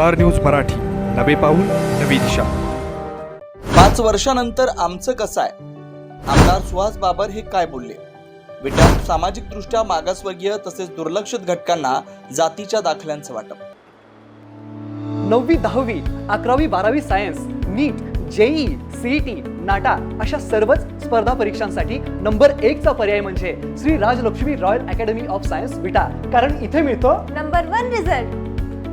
Star news Marathi. नवे पाऊल नवी दिशा. पाच वर्षानंतर आमचं कसं आहे? आमदार सुहास बाबर हे काय बोलले? विटात सामाजिकदृष्ट्या मागासवर्गीय तसेच दुर्लक्षित घटकांना जातीच्या दाखल्यांचं वाटप. नववी दहावी अकरावी बारावी science NEET JEE CET NATA अशा सर्वच स्पर्धा परीक्षांसाठी नंबर एकचा पर्याय म्हणजे Shri Rajlakshmi royal academy of science Vita. कारण इथे मिळतो number one result.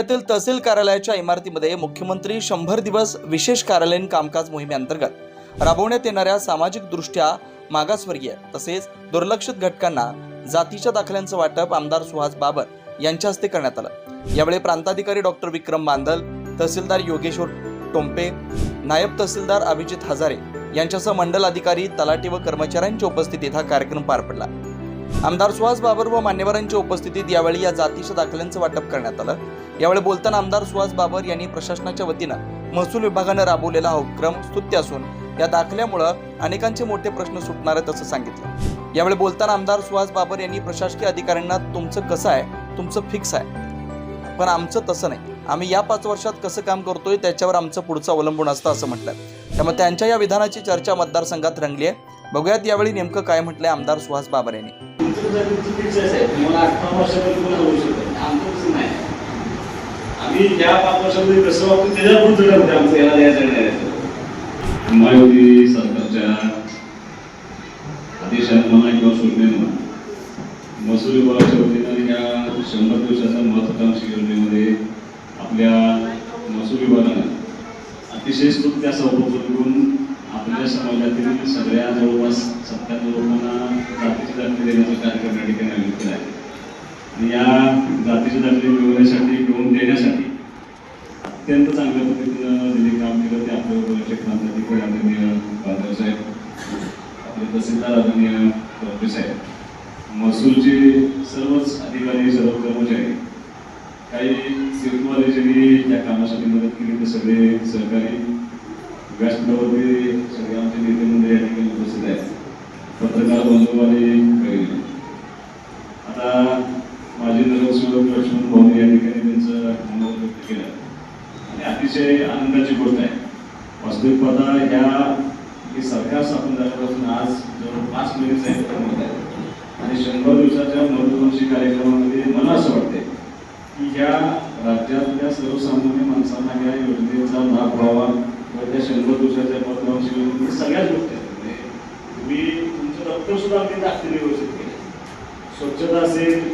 पुण्यातील तहसील कार्यालयाच्या इमारतीमध्ये मुख्यमंत्री शंभर दिवस विशेष कार्यालयीन कामकाज मोहिमेअंतर्गत राबवण्यात येणाऱ्या सामाजिकदृष्ट्या मागासवर्गीय तसेच दुर्लक्षित घटकांना जातीच्या दाखल्यांचं वाटप आमदार सुहास बाबर यांच्या हस्ते करण्यात आलं. यावेळी प्रांताधिकारी डॉक्टर विक्रम बांदल तहसीलदार योगेश्वर टोंपे नायब तहसीलदार अभिजित हजारे यांच्यासह मंडल अधिकारी तलाठी व कर्मचाऱ्यांच्या उपस्थितीत हा कार्यक्रम पार पडला. आमदार सुहास बाबर व मान्यवरांच्या उपस्थितीत यावेळी या जातीच्या दाखल्यांचं वाटप करण्यात आलं. यावेळी बोलताना आमदार सुहास बाबर यांनी प्रशासनाच्या वतीनं महसूल विभागानं राबवलेला हा उपक्रम स्तुत्य असून या दाखल्यामुळं अनेकांचे मोठे प्रश्न सुटणार आहेत असं सांगितलं. यावेळी बोलताना आमदार सुहास बाबर यांनी प्रशासकीय अधिकाऱ्यांना तुमचं कसं आहे? तुमचं फिक्स आहे. पण आमचं तसं नाही. आम्ही या पाच वर्षात कसं काम करतोय त्याच्यावर आमचं पुढचं अवलंबून असतं असं म्हटलं. त्यामुळे त्यांच्या या विधानाची चर्चा मतदारसंघात रंगली आहे. बघूयात यावेळी नेमकं काय म्हटलंय आमदार सुहास बाबर यांनी. आम्ही ज्या पाच वर्षामध्ये कसं वापरू त्याच्या पुढचं ठरवते आमचं याला द्यायचं आणि महायुती सरकारच्या आदेशांना किंवा सूचनेनं महसूल विभागाच्या वतीनं या शंभर दिवसाच्या महत्वाकांक्षी योजनेमध्ये आपल्या महसूल विभागानं अतिशय स्तुत्य असा उपक्रम आपल्या समाजातील सगळ्या जवळपास सत्त्याण्णव लोकांना जातीची दाखली देण्याचा कार्यक्रम या ठिकाणी आयोजित केला आहे आणि या जातीची दाखली मिळवण्यासाठी मिळवून देण्यासाठी अत्यंत चांगल्या पद्धतीनं दिले काम केलं. ते आपल्या बरोबरचे क्रांतिकारी आदरणीय बांधव साहेब आपले तहसीलदार आदरणीय डॉक्टर साहेब. महसूलचे सर्वच अधिकारी सर्व कर्मचारी काही सेतूवाले ज्यांनी त्या कामासाठी मदत केली ते सगळे सहकारी व्यासपीठावरती सगळे आमचे नेते मंडळी या ठिकाणी उपस्थित आहेत पत्रकार बंधूवाले वगैरे आता माझे नगरसेवक लक्ष्मण भाऊ या ठिकाणी त्यांचं मनोगत व्यक्त केलं. आणि अतिशय आनंदाची गोष्ट आहे. वास्तविक पाहता ह्या हे सरकार स्थापन झाल्यापासून आज जवळ पाच महिने साहित्य होत आहे आणि शंभर दिवसाच्या महत्वाकांक्षी कार्यक्रमामध्ये मला असं वाटते की ह्या राज्यातल्या सर्वसामान्य माणसांना या योजनेचा लाभ व्हावा मधल्या त्या शंभर दिवसाच्या महत्वाकांक्षी सगळ्याच गोष्टी आहेत म्हणजे तुम्ही तुमचं रक्तसुद्धा सुद्धा अगदी दाखले व्यवस्थित केलं स्वच्छता असेल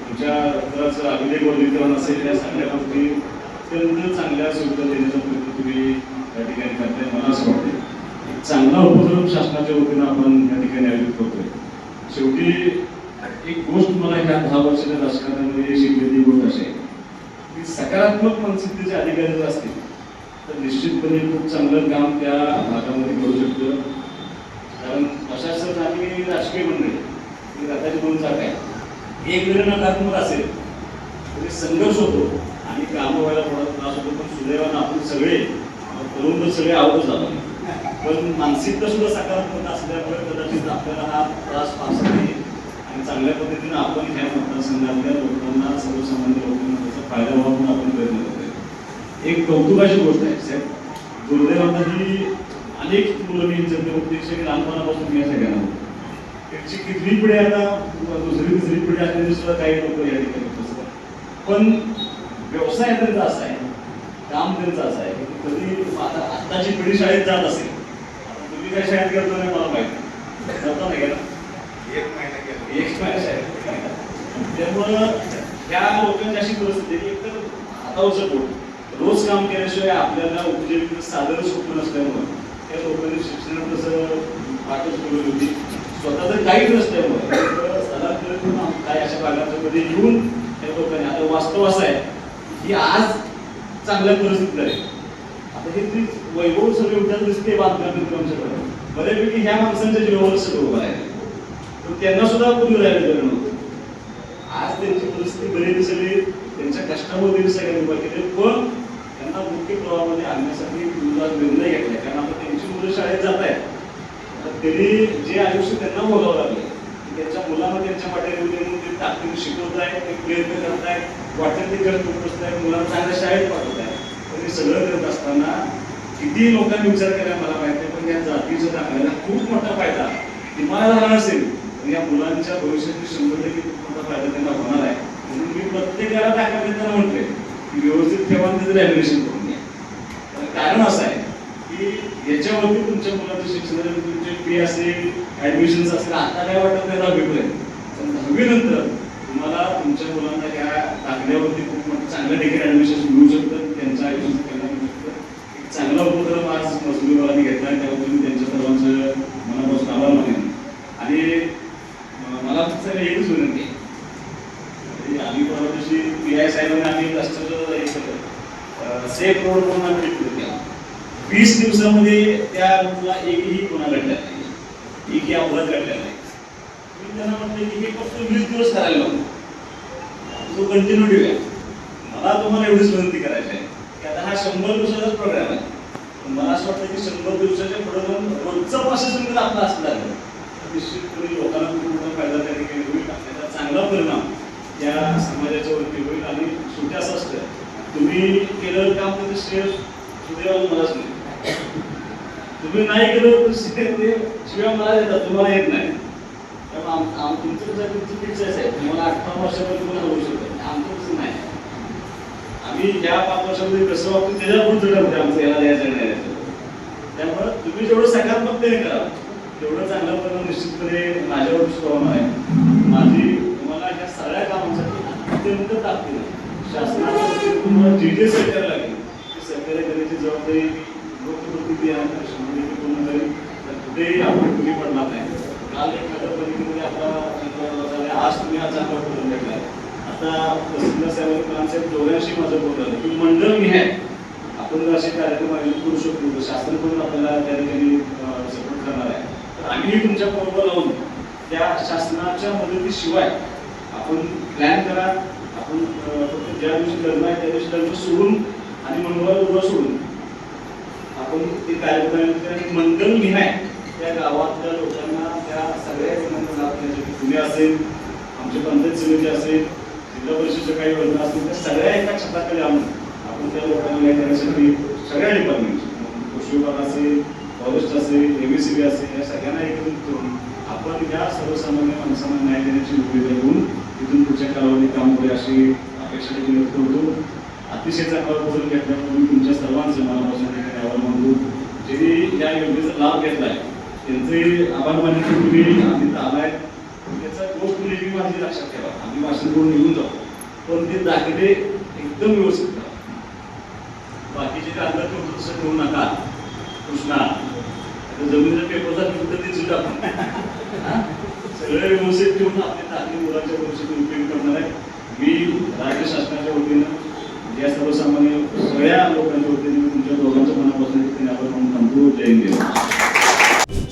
तुमच्या रक्ताचं अभिनय वर्गीकरण असेल या सगळ्या गोष्टी अत्यंत चांगल्या सुविधा देण्याचा प्रयत्न तुम्ही या ठिकाणी करताय. मला असं वाटते चांगला उपक्रम शासनाच्या वतीनं आपण या ठिकाणी आयोजित करतोय. शेवटी एक गोष्ट मला ह्या दहा वर्षाच्या राजकारणामध्ये शिकलेली गोष्ट अशी आहे की सकारात्मक मानसिकतेचे अधिकारी जर असतील तर निश्चितपणे खूप चांगलं काम त्या भागामध्ये करू शकतो. कारण प्रशासन आणि राजकीय मंडळी ही रथाची दोन चाक आहे एक जरी नकारात्मक असेल तरी संघर्ष होतो आणि कामं व्हायला थोडा त्रास होतो. पण सुदैवानं आपण सगळे तरुण तर सगळे आवडत जातो पण मानसिकता सुद्धा सकारात्मक असल्यामुळे कदाचित आपल्याला हा त्रास फारसा नाही. आणि चांगल्या पद्धतीनं आपण ह्या मतदारसंघातल्या लोकांना सर्वसामान्य लोकांना त्याचा फायदा व्हावा म्हणून आपण प्रयत्न करतोय एक कौतुकाची गोष्ट आहे साहेब. दुर्दैवानं ही अनेक मुलं मी जन्मोपदेश लहानपणापासून मी सगळ्यांना त्याची कितवी पिढी आता दुसरी तिसरी पिढी असलेली सुद्धा काही लोक या ठिकाणी आहेत. पण व्यवसाय त्यांचा असा आहे काम त्यांचं असं आहे की कधी आता आत्ताची पिढी शाळेत जात असेल तुम्ही काय शाळेत गेलो नाही मला माहिती. जाता नाही गेला एक महिना गेला. एक महिना शाळेत. त्यामुळं ह्या लोकांची अशी परिस्थिती की एकतर हातावरचं पोट रोज काम केल्याशिवाय आपल्याला उपजीविका साधारण सोपं नसल्यामुळं त्या लोकांनी शिक्षणात तसं पाठच केली होती. स्वतः तर काहीच नसल्यामुळे तर काय अशा भागांमध्ये येऊन त्या लोकांनी आता वास्तव असं आहे की आज चांगल्या परिस्थितीत आहे. आता हे ते वैभव सगळे उद्या दिसते बांधकाम मित्र आमच्याकडे. बऱ्यापैकी ह्या माणसांच्या जीवावर सगळं उभं आहे. तर त्यांना सुद्धा पूर्ण राहिलं गेलं आज त्यांची परिस्थिती बरी दिसली त्यांच्या कष्टामध्ये सगळ्यांनी उभा केले पण त्यांना मुख्य प्रवाहामध्ये आणण्यासाठी तुझा निर्णय घेतलाय कारण आता त्यांची मुलं शाळेत जात आहेत. तर त्यांनी जे आयुष्य त्यांना बोलावं लागलं त्यांच्या मुलांना त्यांच्या वाटेवर ते ताकदीने शिकवत आहेत ते प्रयत्न करत आहेत वाटेल ते करत बसत आहेत मुलांना चांगल्या शाळेत पाठवत आहेत. पण हे सगळं करत असताना किती लोकांनी विचार केला मला माहिती आहे पण या जातीचा दाखवायला खूप मोठा फायदा तुम्हाला झाला असेल. या मुलांच्या भविष्यातील शंभर टक्के खूप मोठा फायदा त्यांना होणार आहे. म्हणून मी प्रत्येकाला टाका देताना म्हटले व्यवस्थित ठेवा त्याचं व्हॅल्युएशन करून घ्या तर कारण असं आहे की याच्यावरती तुमच्या मुलाचं शिक्षणाची तुमचे फी असेल ऍडमिशन असेल आता काय वाटत नाही दहावीपर्यंत. पण दहावीनंतर तुम्हाला तुमच्या मुलांना त्या टाकण्यावरती खूप मोठं चांगल्या ठिकाणी ऍडमिशन मिळू शकतं त्यांचं आयुष्य त्यांना मिळू शकतं एक चांगला उपक्रम आज मजुरी विभागाने घेतला आहे त्याबद्दल मी त्यांच्या सर्वांचं मनापासून आभार मानेन आणि अं, मला फक्त एकच विनंती आहे म्हणजे आम्ही परवा दिवशी पी आय साहेबांनी आम्ही रस्त्याचं हे केलं सेफ रोड म्हणून आम्ही ट्रीट केला वीस दिवसामध्ये त्या रूमला एकही गुन्हा घडला नाही. एकही अपघात घडला नाही. मी त्यांना म्हटलं की हे फक्त वीस दिवस करायला तो कंटिन्यू ठेवूया. मला तुम्हाला एवढीच विनंती करायची आहे की आता हा शंभर दिवसाचाच प्रोग्राम आहे. पण मला असं वाटतं की शंभर दिवसाच्या पुढे जाऊन रोजचा प्रोसेस जर आपला असला तर निश्चितपणे लोकांना खूप मोठा फायदा त्या ठिकाणी होईल. त्याचा चांगला परिणाम या समाजाच्या वरती होईल आणि शेवटी असं असतं. तुम्ही केलेलं काम त्याचं श्रेय सुदैवाला मलाच नाही तुम्ही नाही केलं तर शिवाय मला येतात तुम्हाला येत नाही. त्यामुळे तुमचं कसं आहे, तुमचं फिक्स आहे तुम्हाला अठरा वर्षापर्यंत तुम्हाला होऊ शकत आमचं तसं नाही. आम्ही या पाच वर्षामध्ये कसं वागतो त्याच्या पुढचं आमचं याला द्यायचं नाही द्यायचं. त्यामुळे तुम्ही जेवढं सकारात्मकतेने करा तेवढं चांगला परिणाम निश्चितपणे माझ्यावर सुद्धा आहे. माझी तुम्हाला ह्या सगळ्या कामांसाठी अत्यंत ताकद शासनाच्या वतीने तुम्हाला जे जे सहकार्य लागेल ते सहकार्य करण्याची जबाबदारी किती आहे? आणि शंभर तर? कुठेही आपण कमी पडणार नाही. काल एक नगरपालिकेमध्ये आपला चित्रपट झाला. आज तुम्ही हा चांगला करून भेटला आता प्रसिद्ध साहेब प्रांत दोघांशी माझं बोलत आलं की मंडळ मी आहे. आपण जर असे कार्यक्रम आयोजित करू शकतो शासन पण आपल्याला त्या ठिकाणी सपोर्ट करणार आहे. तर आम्हीही तुमच्या बरोबर लावून त्या शासनाच्या मदतीशिवाय आपण प्लॅन करा. आपण फक्त ज्या दिवशी लग्न आहे त्या दिवशी लग्न सोडून आणि मंगळवार उभं सोडून ते कार्यक्रम एक मंथन घेणं मंडळ त्या गावातल्या लोकांना त्या सगळ्या जणांना लाभ तुम्ही असेल आमचे पंचायत समिती असेल जिल्हा परिषदेच्या काही योजना असतील त्या सगळ्या एका छताखाली आणून आपण त्या लोकांना न्याय देण्यासाठी सगळ्या डिपार्टमेंट कृषी विभाग असेल फॉरेस्ट असेल बी असेल या सगळ्यांना एकत्रित करून आपण या सर्वसामान्य माणसांना न्याय देण्याची भूमिका घेऊन तिथून पुढच्या कालावधी काम करूया अशी अपेक्षा देखील व्यक्त करतो. अतिशय चांगला उपक्रम घेतल्यामुळे तुमच्या सर्वांचं मनापासून या ज्यांनी या योजनेचा लाभ घेतलाय. त्यांचे आभार मानतो तुम्ही आम्ही इथं आहे त्याचा गोष्ट नेहमी माझी लक्षात ठेवा. आम्ही भाषण करून निघून जाऊ. पण ते दाखले एकदम व्यवस्थित करा. बाकीचे कागद ठेवतो तसं करू नका. कृष्णा आता जमिनीचा पेपरचा फक्त ते सुद्धा आपण? सगळे व्यवस्थित ठेवून आपले दाखले मुलांच्या भविष्यात उपयोग करणार आहे. मी राज्य शासनाच्या वतीनं या सर्वसामान्य सगळ्या लोकांच्या वतीने तुमच्या दोघांच्या मनापासून आपण थांबतो जय हिंद.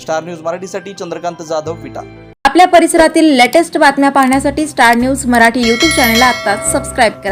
स्टार न्यूज मराठीसाठी चंद्रकांत जाधव विटा आपल्या परिसरातील लेटेस्ट बातम्या पाहण्यासाठी स्टार न्यूज मराठी यूट्यूब चॅनलला आत्ताच सबस्क्राईब करा.